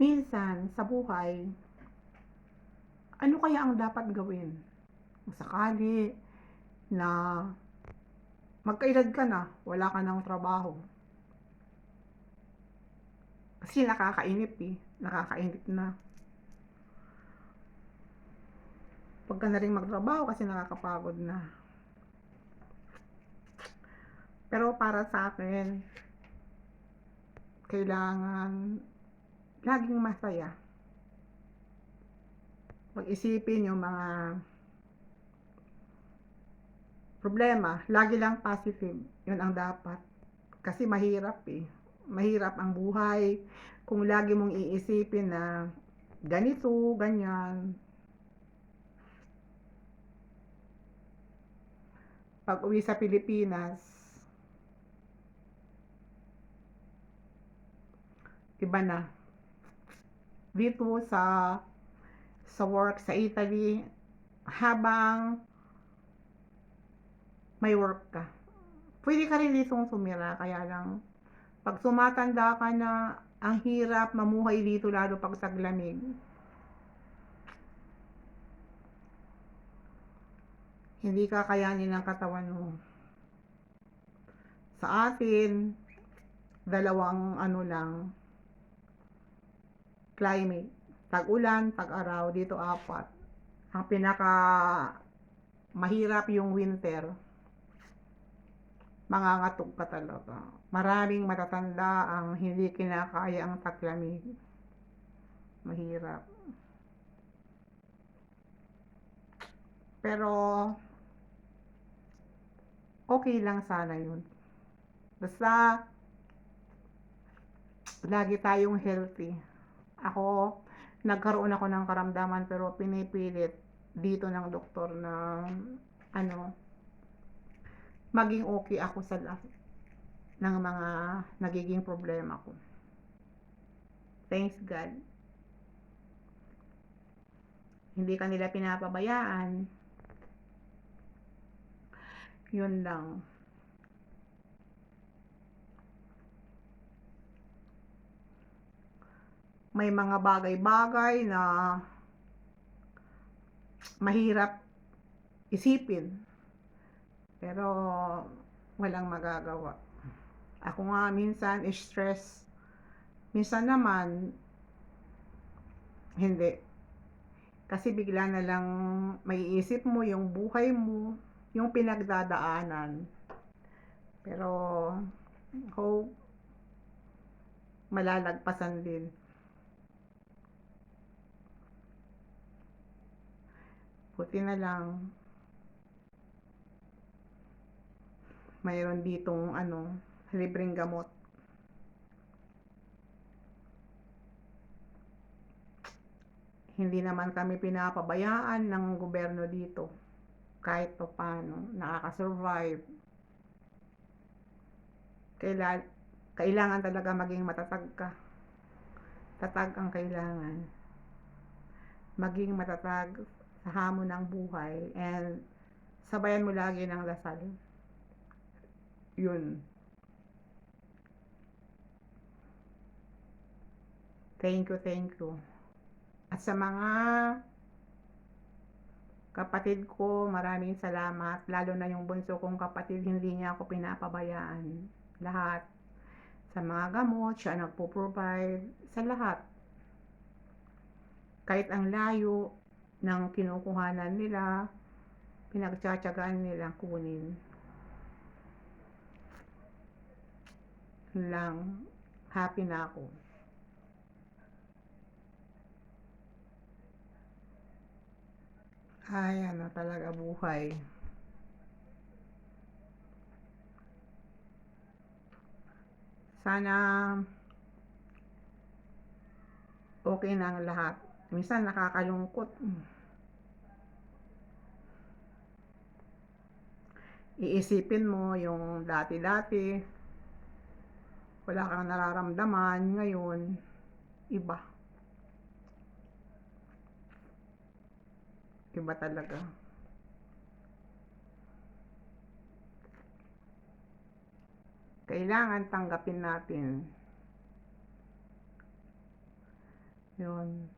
minsan sa buhay, ano kaya ang dapat gawin? Kung sakali na magkaedad ka na, wala ka ng trabaho. Kasi nakakainip eh. Nakakainip na. Huwag ka na rin magtrabaho kasi nakakapagod na. Pero para sa akin, kailangan laging masaya. Pag-isipin yung mga problema, lagi lang positive. Yun ang dapat. Kasi mahirap eh. Mahirap ang buhay. Kung lagi mong iisipin na ganito, ganyan. Pag uwi sa Pilipinas, iba na. Dito sa sa work sa Italy, habang may work ka. Pwede ka rin ditong sumira, kaya lang pag sumatanda ka na ang hirap mamuhay dito lalo pag taglamig. Hindi kakayanin ng katawan mo. Sa atin, dalawang ano lang, climate. Tag-ulan, tag-araw, dito apat. Ang pinaka mahirap yung winter. Mangangatog ka talaga. Maraming matatanda ang hindi kinakaya ang taglamig. Mahirap. Pero, okay lang sana yun. Basta, lagi tayong healthy. Ako, nagkaroon ako ng karamdaman pero pinipilit dito ng doktor na ano, maging okay ako sa lahat ng mga nagiging problema ko. Thanks God. Hindi kanila pinapabayaan. Yun lang. May mga bagay-bagay na mahirap isipin. Pero walang magagawa. Ako nga minsan stress. Minsan naman hindi. Kasi bigla na lang maiisip mo yung buhay mo, yung pinagdadaanan. Pero hope malalagpasan din. Buti na lang mayroon ditong ano, libreng gamot. Hindi naman kami pinapabayaan ng gobyerno dito. Kahit pa paano, nakaka-survive. Kaila kailangan talaga maging matatag ka. Tatag ang kailangan. Maging matatag sa hamon ng buhay and sabayan mo lagi ng dasal. Yun. Thank you, thank you. At sa mga kapatid ko, maraming salamat. Lalo na yung bunso kong kapatid, hindi niya ako pinapabayaan. Lahat. Sa mga gamot, siya nagpo-provide. Sa lahat. Kahit ang layo ng kinukuhanan nila, pinagtsatsagaan nila kunin. lang happy na ako. Ay, ano talaga buhay. Sana okay na ang lahat. Minsan nakakalungkot. Iisipin mo yung dati-dati, wala kang nararamdaman ngayon. Iba. Iba talaga. Kailangan tanggapin natin. Yun.